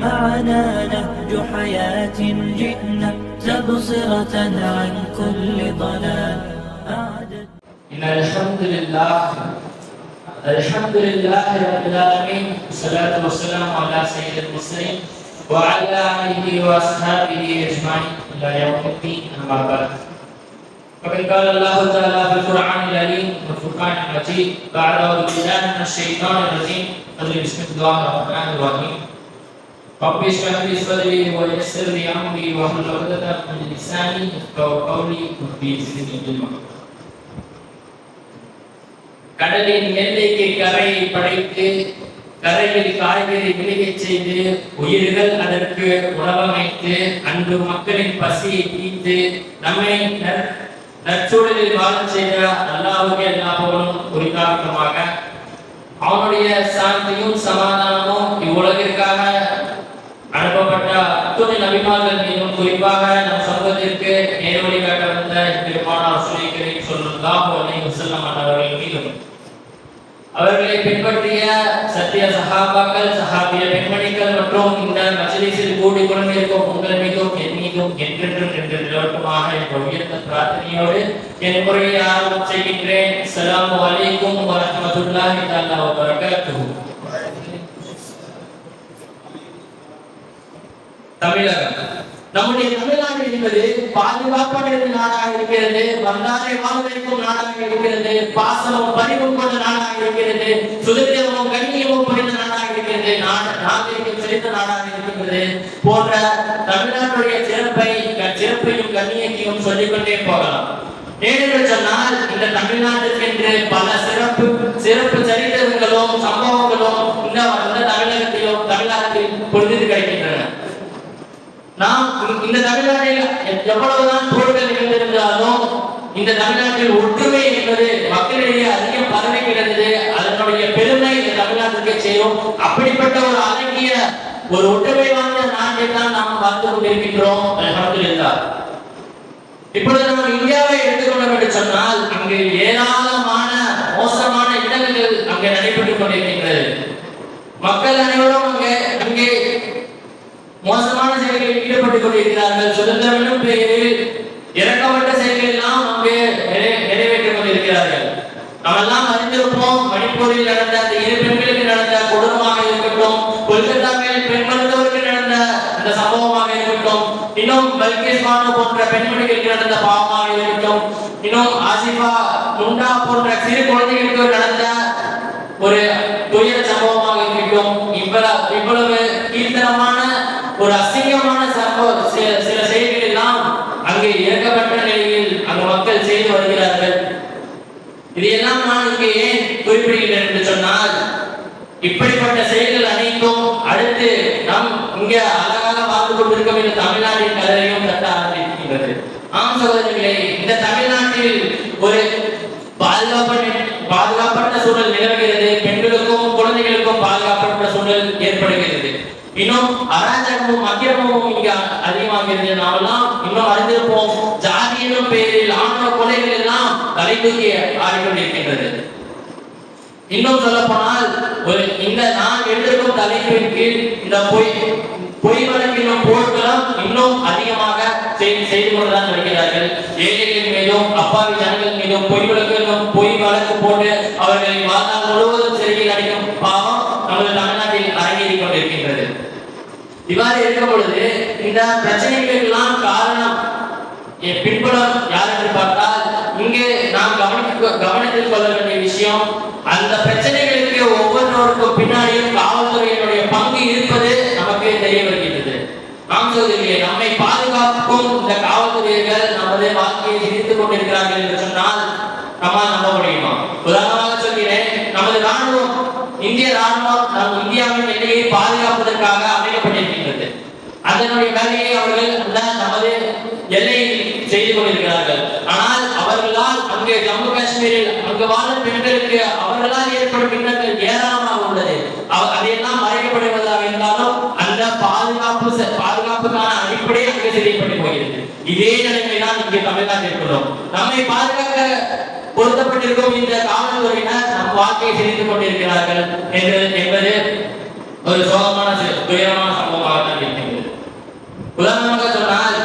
معنا نهج حياة جئنا تبصرة عن كل ضلال. إن الحمد لله الحمد لله رب العالمين والصلاة والسلام على سيد المرسلين وعلى آله وأصحابه أجمعين إلى يوم الدين أما بعد. فقد قال الله تعالى في القرآن العليم والفرقان المجيد بعد أعوذ بالله من الشيطان الرجيم بسم الله الرحمن الرحيم. رب اشرح لي صدري ويسر لي أمري واحلل عقدة من لساني يفقهوا قولي ربي زدني علما கடலின் எல்லைக்கு கரையை படைத்து கரையில் காய்கறி விளையச் செய்து உயிர்கள் அதற்கு உணவமைத்து அன்பு மக்களின் பசியை தீர்த்து நம்மை நற்- நற்சூழலில் வாழச் செய்த அல்லாவுக்கு எல்லா புகழும் குறித்தாக்கமாக அவனுடைய சாந்தியும் சமாதானமும் இவ்வுலகிற்காக அனுப்பப்பட்ட அத்துணை நபிமார்கள் மீதும் குறிப்பாக நம் சமூகத்திற்கு நேர்வழி காட்ட வந்த பெருமானார் சுழிக்கிறேன் சொல்லுல்லாஹு அலைஹி வஸல்லம் அவர்கள் மீதும். அவர்களை பின்பற்றிய சத்திய சகாபாக்கள் சகாபிய பெண்மணிகள் மற்றும் இந்த மஜ்லிஸில் கூடி கொண்டிருக்கும் உங்கள் மீதும் என் மீதும் என்றென்றும் என்று நிலவட்டுமாக என்ற உயர்ந்த பிரார்த்தனையோடு என் முறையை ஆரம்பம் செய்கின்றேன். அஸ்ஸலாமு அலைக்கும் வரஹ்மத்துல்லாஹி தஆலா வ தமிழகம். நம்முடைய தமிழ்நாடு என்பது பாதுகாப்பான நாடாக இருக்கிறது வந்தாரை வாழ்வைக்கும் நாடாக இருக்கிறது பாசமும் பரிவும் கொண்ட நாடாக இருக்கிறது சுதந்திரமும் கண்ணியமும் புரிந்த நாடாக இருக்கிறது நாகரிகம் செழித்த நாடாக இருக்கிறது போன்ற தமிழ்நாட்டுடைய சிறப்பை சிறப்பையும் கண்ணியத்தையும் சொல்லிக்கொண்டே போகலாம். ஏனென்று சொன்னால் இந்த தமிழ்நாட்டுக்கென்று பல சிறப்பு சிறப்பு சரித்திரங்களும் சம்பவங்களும் இந்த தமிழகத்திலும் தமிழ்நாட்டில் பொழுது கிடைக்கும் நாம் இந்த தமிழ்நாட்டில் எவ்வளவுதான் போர்கள் நிகழ்ந்திருந்தாலும் இந்த தமிழ்நாட்டில் ஒற்றுமை என்பது மக்களிடையே அதிகம் பரவி கிடந்தது. அதனுடைய பெருமை இந்த தமிழ்நாட்டிற்கு செய்யும் அப்படிப்பட்ட ஒரு அழகிய ஒரு ஒற்றுமை வாய்ந்த நாட்டில் தான் நாம் வாழ்ந்து கொண்டிருக்கின்றோம். இருந்தார் இப்பொழுது நாம் இந்தியாவை எடுத்துக்கொள்ள வேண்டும் சொன்னால் அங்கு ஏராளமான மோசமான இடங்கள் அங்கே நடைபெற்றுக் கொண்டிருக்கின்றது. மக்கள் அனைவரும் அங்கே அங்கே மோசமான செயல்களில் ஈடுபட்டுக் கொண்டிருக்கிறார்கள். சுதந்திரம் என்னும் பெயரில் இறக்கப்பட்ட செயல்கள் எல்லாம் அங்கே நிறை- நிறைவேற்றிக் கொண்டிருக்கிறார்கள் நாம் எல்லாம் அறிந்திருப்போம் மணிப்பூரில் நடந்த அந்த இரு பெண்களுக்கு நடந்த கொடூரமாக இருக்கட்டும் கொல்கத்தாவில் பெண் மருத்துவருக்கு நடந்த அந்த சம்பவமாக இருக்கட்டும் இன்னும் பல்கேஷ் பானு போன்ற பெண்மணிகளுக்கு நடந்த பாவமாக இருக்கட்டும் இன்னும் ஆசிஃபா முண்டா போன்ற சிறு குழந்தைகளுக்கு நடந்த ஒரு ஒரு அசிங்கமான சம்பவம். சில சில செய்திகள் எல்லாம் அங்கே இறக்கப்பட்ட நிலையில் அங்கு மக்கள் செய்து வருகிறார்கள். இதையெல்லாம் நான் இங்கே ஏன் குறிப்பிடுகிறேன் என்று சொன்னால் இப்படிப்பட்ட செயல்கள் அனைத்தும் அடுத்து நாம் இங்கே அழகாக வாழ்ந்து கொண்டிருக்கும் இந்த தமிழ்நாட்டின் கதையும் தட்ட ஆரம்பிக்கின்றது. ஆம் சகோதரிகளே இந்த தமிழ்நாட்டில் ஒரு பாதுகாப்பு பாதுகாப்பற்ற சூழல் நிலவுகிறது. பெண்களுக்கும் குழந்தைகளுக்கும் பாதுகாப்பற்ற சூழல் ஏற்படுகிறது. இன்னும் அராஜகமும் அக்கிரமமும் இங்க அதிகமாகிறது நாமெல்லாம் இன்னும் அறிந்திருப்போம். ஜாதி எனும் பெயரில் ஆணவ கொலைகள் எல்லாம் தலை தூக்கி ஆடிக்கொண்டிருக்கின்றது. இன்னும் சொல்ல போனால் ஒரு இந்த நான் எழுதிருக்கும் தலைப்பின் கீழ் இந்த பொய் பொய் வழக்கினும் போர்க்களம் இன்னும் அதிகமாக செய்து செய்து கொண்டுதான் வருகிறார்கள். ஏழைகள் மீதும் அப்பாவி ஜனங்கள் மீதும் பொய் வழக்கு பொய் வழக்கு போட்டு அவர்களை வாழ்நாள் முழுவதும் சிறையில் அடைக்கும் பாவம் நமது இவ்வாறு இருக்கும் பொழுது இந்த பிரச்சனைகளுக்கெல்லாம் காரணம் என் பின்புலம் யார் என்று பார்த்தால் இங்கே நாம் கவனிக்க கவனத்தில் கொள்ள வேண்டிய விஷயம் அந்த பிரச்சனைகளுக்கு ஒவ்வொருவருக்கும் பின்னாடியும் காவல்துறையினுடைய பங்கு இருப்பது நமக்கு தெரிய வருகின்றது. நாம் சொல்கிறீர்களே நம்மை பாதுகாக்கும் இந்த காவல்துறையர்கள் நமது வாழ்க்கையை சிரித்துக் கொண்டிருக்கிறார்கள் என்று சொன்னால் நம்மால் நம்ப முடியுமா? உதாரணமாக சொல்கிறேன் நமது ராணுவம் இந்திய ராணுவம் நம் இந்தியாவின் அதனுடைய வேலையை அவர்கள் அந்த நமது எல்லையில் செய்து கொண்டிருக்கிறார்கள். ஆனால் அவர்களால் அங்கே ஜம்மு காஷ்மீரில் அங்கு வாழும் பெண்களுக்கு அவர்களால் ஏற்படும் இன்னல்கள் ஏராளமாக உள்ளது. அதையெல்லாம் மறைக்கப்படுவதாக இருந்தாலும் அந்த பாதுகாப்பு பாதுகாப்புக்கான அடிப்படை அங்கே செய்யப்பட்டு போகிறது. இதே நிலைமை தான் இங்கே தமிழ்நாட்டில் இருக்கிறோம் நம்மை பாதுகாக்க பொருத்தப்பட்டிருக்கும் இந்த காவல்துறையினர் நம் வாழ்க்கையை சிரித்துக் கொண்டிருக்கிறார்கள். என்று என்பது ஒரு சோகமான துயரமான சம்பவமாக உதாரணமாக சொன்னால்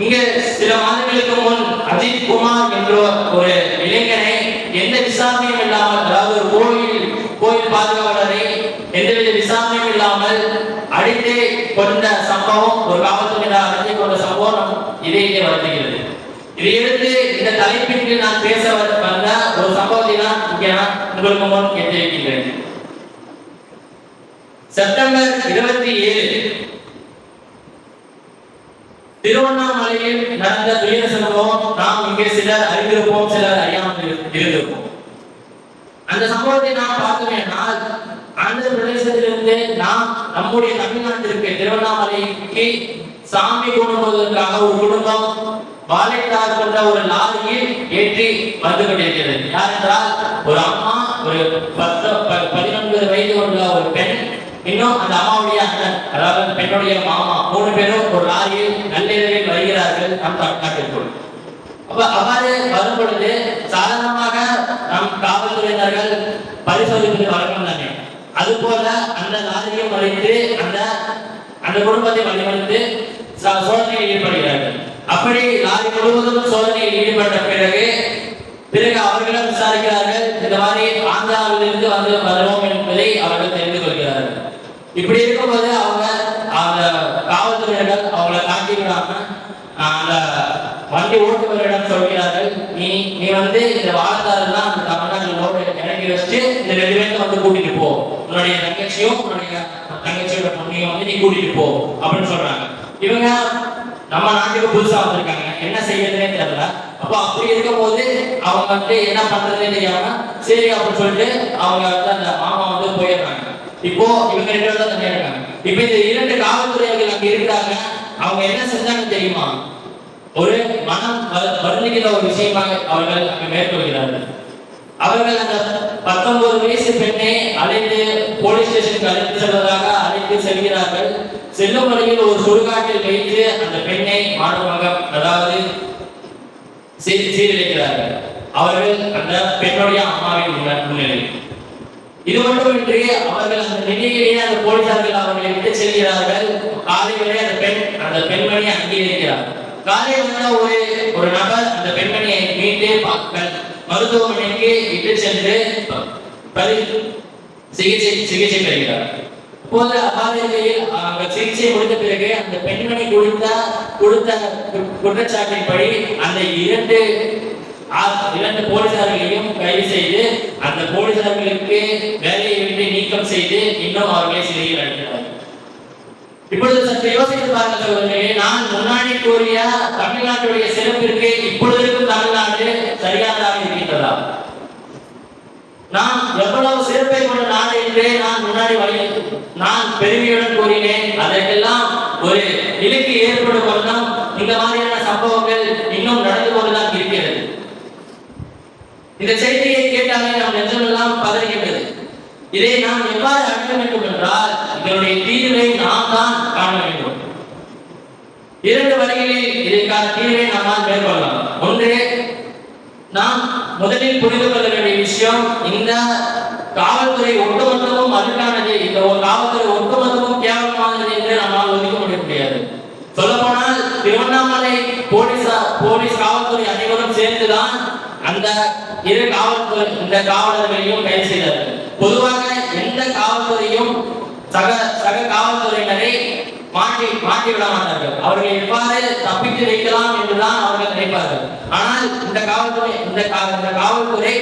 இங்க சில மாதங்களுக்கு முன் அஜித் குமார் என்ற ஒரு இளைஞனை எந்த விசாரணையும் இல்லாமல் அதாவது ஒரு கோயில் கோயில் பாதுகாவலரை எந்தவித விசாரணையும் இல்லாமல் அடித்து கொண்ட சம்பவம் ஒரு காவல்துறையினர் அடித்து கொண்ட சம்பவம் நம் இடையிலே வருகிறது இதை எடுத்து இந்த தலைப்பின் கீழ் நான் பேச வந்த ஒரு சம்பவத்தை தான் இங்கே நான் உங்களுக்கு முன் எச்சரிக்கின்றேன். செப்டம்பர் இருபத்தி ஏழு திருவண்ணாமலையில் நடந்த துயர சம்பவம் நாம் இங்கே சிலர் அறிந்திருப்போம் சிலர் அறியாமல் இருந்திருப்போம். அந்த சம்பவத்தை நாம் பார்க்கவேனால் ஆந்திர பிரதேசத்திலிருந்து நாம் நம்முடைய தமிழ்நாட்டிற்கு திருவண்ணாமலைக்கு சாமி கொண்டுவதற்காக ஒரு குடும்பம் வாழைத்தார் கொண்ட ஒரு லாரியில் ஏற்றி வந்து கொண்டிருக்கிறது. யார் என்றால் ஒரு அம்மா ஒரு பத்து ப- பதினொன்பது வயது கொண்ட ஒரு பெண் இன்னும் அந்த அம்மாவுடைய அண்ணன் அதாவது அந்த பெண்ணுடைய மாமா மூணு பேரும் ஒரு லாரியில் நள்ளிரவில் வருகிறார்கள் நம் தமிழ்நாட்டிற்குள். அப்ப அவ்வாறு வரும் பொழுது சாதாரணமாக நம் காவல்துறையினர்கள் பரிசோதிப்பது வழக்கம் தானே? அது போல அந்த லாரியும் வளைத்து அந்த அந்த குடும்பத்தை வழிவகுத்து ச- சோதனையில் ஈடுபடுகிறார்கள். அப்படி லாரி முழுவதும் சோதனையில் ஈடுபட்ட பிறகு பிறகு அவர்களிடம் விசாரிக்கிறார்கள் இந்த மாதிரி ஆந்திராவிலிருந்து வந்து வருவோம் என்பதை அவர்கள் தெரிந்து கொள்கிறார்கள் இப்படி இருக்கும்போது அவங்க அந்த காவல்துறையிடம் அவங்களை தாக்கி விடாம அந்த வண்டி ஓட்டுநரிடம் சொல்கிறார்கள் நீ நீ வந்து இந்த வாழத்தாரெல்லாம் அந்த தமிழ்நாட்டில் இறங்கி இறக்கி வச்சு இந்த ரெண்டு பேர்த்த வந்து கூட்டிட்டு போ. உன்னுடைய தங்கச்சியும் உன்னுடைய தங்கச்சியோட பொண்ணையும் வந்து நீ கூட்டிட்டு போ. அப்படின்னு சொல்றாங்க. இவங்க நம்ம நாட்டுக்கு புதுசா வந்திருக்காங்க. என்ன செய்யறதுனே தெரியல. அப்போ அப்படி இருக்கும் போது அவங்க வந்து என்ன பண்றதுன்னு தெரியாம சரி அப்படின்னு சொல்லிட்டு அவங்க வந்து அந்த மாமா வந்து போயிடுறாங்க. இப்போ இவங்க ரெண்டு பேரும் தான் தனியா இருக்காங்க. இப்போ இந்த இரண்டு காவல்துறையர்கள் அங்க இருக்கிறாங்க. அவங்க என்ன செஞ்சாங்க தெரியுமா? ஒரு மனம் வரு- வருந்துகிற ஒரு விஷயமாக அவர்கள் அங்கு மேற்கொள்கிறார்கள். அவர்கள் அந்த பத்தொன்பது வயசு பெண்ணை அழைத்து போலீஸ் ஸ்டேஷனுக்கு அழைத்து செல்வதாக அழைத்து செல்கிறார்கள். செல்லும் வழியில் ஒரு சுடுகாட்டில் வைத்து அந்த பெண்ணை மாணவமாக அதாவது சீரழிக்கிறார்கள். அவர்கள் அந்த பெண்ணுடைய அம்மாவின் முன்னிலையில். இது மட்டுமின்றி அவர்கள் அந்த நிலையிலேயே அந்த போலீசார்கள் அவர்களை விட்டு செல்கிறார்கள். காலையிலே அந்த பெண் அந்த பெண்மணி அங்கே இருக்கிறார். காலை வந்த ஒரு ஒரு நபர் அந்த பெண்மணியை மீட்டு பார்க்க மருத்துவமனைக்கு இட்டு சென்று பரி சிகிச்சை சிகிச்சை பெறுகிறார். போது அபாதையில் அங்க சிகிச்சை முடிந்த பிறகு அந்த பெண்மணி கொடுத்த கொடுத்த குற்றச்சாட்டின் குற்றச்சாட்டின்படி அந்த இரண்டு இரண்டு போலீசார்களையும் கைது செய்து அந்த போலீசார்களுக்கு வேலையை விட்டு நீக்கம் செய்து இன்னும் அவர்களை சிறையில் அடைக்கிறார் இப்பொழுது சற்று யோசித்து பாருங்கள் நான் முன்னாடி கூறிய தமிழ்நாட்டுடைய சிறப்பிற்கு இப்பொழுதுக்கும் தமிழ்நாடு சரியானதாக இருக்கின்றதா? நான் எவ்வளவு சிறப்பை கொண்ட நாடு என்றே நான் முன்னாடி வழி நான் பெருமையுடன் கூறினேன். அதற்கெல்லாம் ஒரு இலக்கு ஏற்படும் வண்ணம் இந்த மாதிரியான சம்பவங்கள் இன்னும் நடந்து கொண்டுதான் இருக்கிறது. இந்த செய்தியை கேட்டாலே நம் நெஞ்சமெல்லாம் பதறுகின்றது. இதை நாம் எவ்வாறு அடைய வேண்டும் என்றால் இதனுடைய தீர்வை நாம் தான் காண வேண்டும். இரண்டு வழிகளில் இதற்கான தீர்வை நம்மால் மேற்கொள்ளலாம். ஒன்று நாம் முதலில் புரிந்து கொள்ள வேண்டிய விஷயம் இந்த காவல்துறை ஒட்டுமொத்தமும் அதுக்கானது இந்த ஒரு காவல்துறை ஒட்டுமொத்தமும் கேவலமானது என்று நம்மால் ஒதுக்க முடிய முடியாது. சொல்லப்போனால் திருவண்ணாமலை போலீஸ் போலீஸ் காவல்துறை அனைவரும் சேர்ந்துதான் அந்த இரு காவல்துறை இந்த காவலர்களையும் கைது செய்தார்கள் பொதுவாக எந்த காவல்துறையும் சக சக காவல்துறையினரை மாட்டி மாட்டி விட மாட்டார்கள். அவர்களை எவ்வாறு தப்பித்து வைக்கலாம் என்றுதான் அவர்கள் நினைப்பார்கள். ஆனால் இந்த காவல்துறை இந்த இந்த காவல்துறை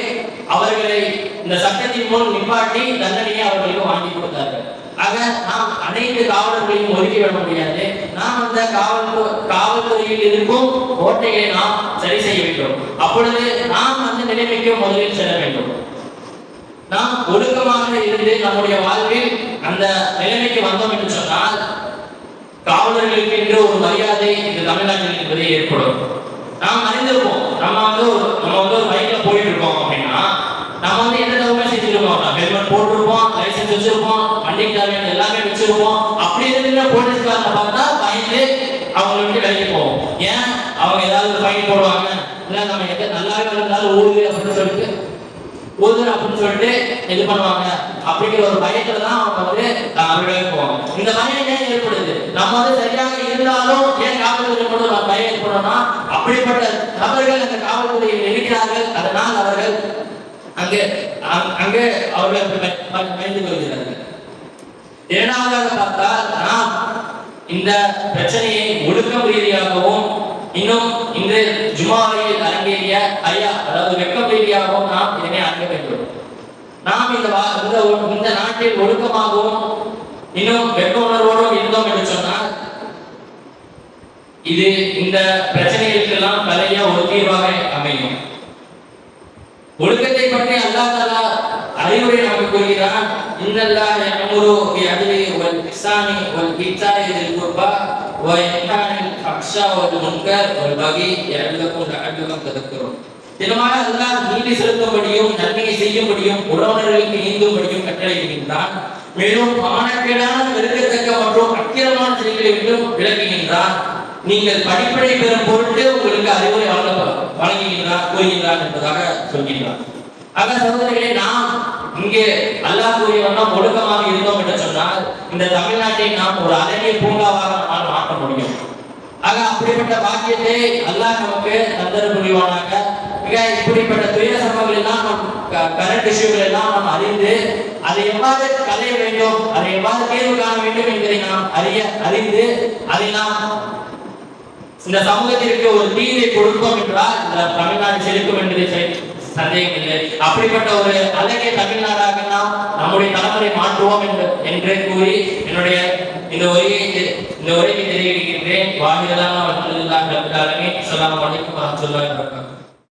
அவர்களை இந்த சட்டத்தின் முன் நிப்பாட்டி தண்டனையை அவர்களுக்கு வாங்கி கொடுத்தார்கள். ஆக நாம் அனைத்து காவலர்களையும் ஒதுக்கிவிட முடியாது. நாம் அந்த காவல் காவல்துறையில் இருக்கும் கோட்டையை நாம் சரி செய்ய வேண்டும். அப்பொழுது நாம் அந்த நிலைமைக்கு முதலில் செல்ல வேண்டும். நாம் ஒழுக்கமாக இருந்து நம்முடைய வாழ்வில் அந்த நிலைமைக்கு வந்தோம் என்று சொன்னால் காவலர்களுக்கு என்று ஒரு மரியாதை இந்த தமிழ்நாட்டில் என்பது ஏற்படும். நாம் அறிந்திருப்போம் நம்ம வந்து நம்ம வந்து ஒரு பைக்ல போயிட்டு இருக்கோம் அப்படின்னா நம்ம வந்து என்ன தவறுமே செஞ்சிருக்கோம் ஹெல்மெட் போட்டு லைசென்ஸ் வச்சிருப்போம். வண்டிக்கு தேவையான எல்லாமே வச்சிருப்போம். அப்படி இருக்கிற போலீஸ்காரனை பார்த்தா பயந்து அவங்களை விட்டு விலகி போவோம். ஏன்? அவங்க ஏதாவது ஃபைன் போடுவாங்க. இல்ல நம்ம எந்த நல்லாவே இருந்தாலும் ஊருது அப்படின்னு சொல்லிட்டு ஊதுற அப்படின்னு சொல்லிட்டு இது பண்ணுவாங்க. அப்படிங்கிற ஒரு பயத்துல தான் அவங்க வந்து அவர்களுக்கு போவாங்க இந்த பயம் ஏன் ஏற்படுது? நம்ம வந்து சரியாக இருந்தாலும் ஏன் காவல்துறை கொண்டு நான் பயம் ஏற்படணும்னா அப்படிப்பட்ட நபர்கள் அந்த காவல்துறையில் இருக்கிறார்கள். அதனால் அவர்கள் அங்கே அங்கே அவர்கள் பயந்து கொள்கிறார்கள். இரண்டாவதாக பார்த்தால் நாம் இந்த பிரச்சனையை ஒழுக்கம் ரீதியாகவும் இன்னும் இந்த ஜுமாவில் அரங்கேறிய ஐயா அதாவது வெக்கம் ரீதியாகவும் நாம் இதனை அறிய வேண்டும். நாம் இந்த வா- இந்த இந்த நாட்டில் ஒழுக்கமாகவும் இன்னும் வெக்க உணர்வோடும் இருந்தோம் என்று சொன்னால் இது இந்த பிரச்சனைகளுக்கெல்லாம் கலைய ஒரு தீர்வாக அமையும். ஒழுக்கத்தை பற்றி அல்லாஹ் தஆலா அறிவுரை நமக்கு கூறுகிறான் இன்னல்லாஹ யஅமுரு பிஅத்லி வல் இஹ்சானி வல் ஈத்தாஇ தில் குர்பா வ யன்ஹா அனில் ஃபஹ்ஷா வல் முன்கர் வல் பகி அல்லாஹ் நீதி செலுத்தும்படியும் நன்மையை செய்யும்படியும் உறவினர்களுக்கு ஈந்தும்படியும் கட்டளையிடுகின்றான் மேலும் மானக்கேடான வெறுக்கத்தக்க மற்றும் அக்கிரமான செயல்களை விட்டும் விளக்குகின்றான் நீங்கள் படிப்படை பெறும் பொருட்டு உங்களுக்கு அறிவுரை வழங்க வழங்குகின்றார் கூறுகின்றார் என்பதாக சொல்கின்றார் ஆக சகோதரிகளே நாம் இங்கே அல்லாஹ் கூறிய வண்ணம் ஒழுக்கமாக இருந்தோம் என்று சொன்னால் இந்த தமிழ்நாட்டை நாம் ஒரு அழகிய பூங்காவாக நம்மால் மாற்ற முடியும். ஆக அப்படிப்பட்ட பாக்கியத்தை அல்லாஹ் நமக்கு தந்தர புரிவானாக. மிக இப்படிப்பட்ட துயர சம்பவங்கள் எல்லாம் நம் கரண்ட் இஷ்யூகள் எல்லாம் நாம் அறிந்து அதை எவ்வாறு கலைய வேண்டும் அதை எவ்வாறு தேர்வு காண வேண்டும் என்பதை நாம் அறிய அறிந்து அதை நாம் இந்த சமூகத்திற்கு ஒரு தீர்வை கொடுப்போம் என்றால் இந்த தமிழ்நாடு செலுத்தும் என்பதை சந்தேகம் இல்லை அப்படிப்பட்ட ஒரு அழகிய தமிழ்நாடாக நாம் நம்முடைய தலைமுறை மாற்றுவோம் என்று கூறி என்னுடைய இந்த உரையை இந்த உரையை தெரிவிக்கின்றேன் வாහිரலாம் அல்ஹம்துலில்லாஹி ரப்பில் ஆலமீன் அஸ்ஸலாமு அலைக்கும் வபரகாத்துஹு